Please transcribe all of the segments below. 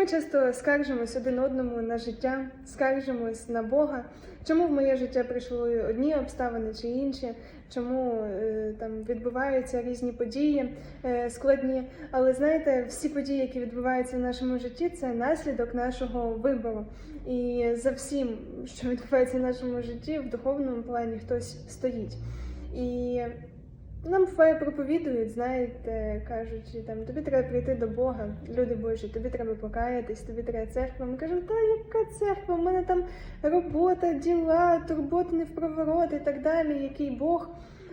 Ми часто скаржимось один одному на життя, скаржимось на Бога. Чому в моє життя прийшли одні обставини чи інші, чому е, там відбуваються різні події е, складні. Але знаєте, всі події, які відбуваються в нашому житті, це наслідок нашого вибору. І за всім, що відбувається в нашому житті, в духовному плані хтось стоїть. І нам буває проповідують, знаєте, кажуть, там тобі треба прийти до Бога, люди Божі, тобі треба покаятись, тобі треба церква. Ми кажемо, та яка церква? У мене там робота, діла, турботи не в проворот і так далі, який Бог.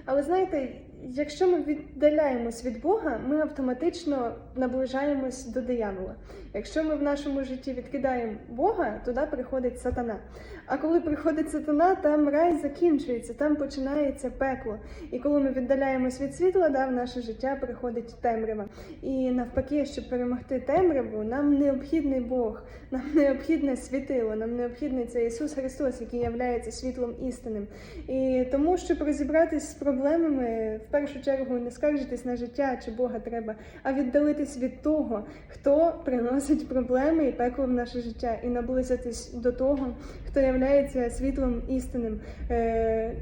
Але знаєте, якщо ми віддаляємось від Бога, ми автоматично наближаємось до диявола. Якщо ми в нашому житті відкидаємо Бога, туди приходить сатана. А коли приходить сатана, там рай закінчується, там починається пекло. І коли ми віддаляємось від світла, да, в наше життя приходить темрява. І навпаки, щоб перемогти темряву, нам необхідний Бог, нам необхідне світило, нам необхідний це Ісус Христос, який являється світлом істинним. І тому, щоб розібратись з проблемами, в першу чергу не скаржитись на життя чи Бога треба, а віддалитись від того, хто приносить проблеми і пекло в наше життя, і наблизитись до того, хто являється світлом істинним. Е,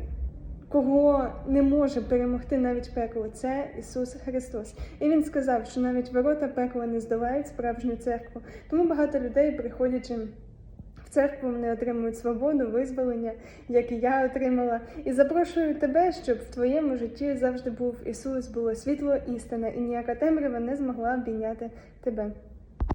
Кого не може перемогти навіть пекло, це Ісус Христос. І Він сказав, що навіть ворота пекла не здолають справжню церкву. Тому багато людей, приходячи в церкву, вони отримують свободу, визволення, як і я отримала. І запрошую тебе, щоб в твоєму житті завжди був Ісус, було світло істина, і ніяка темрява не змогла обійняти тебе.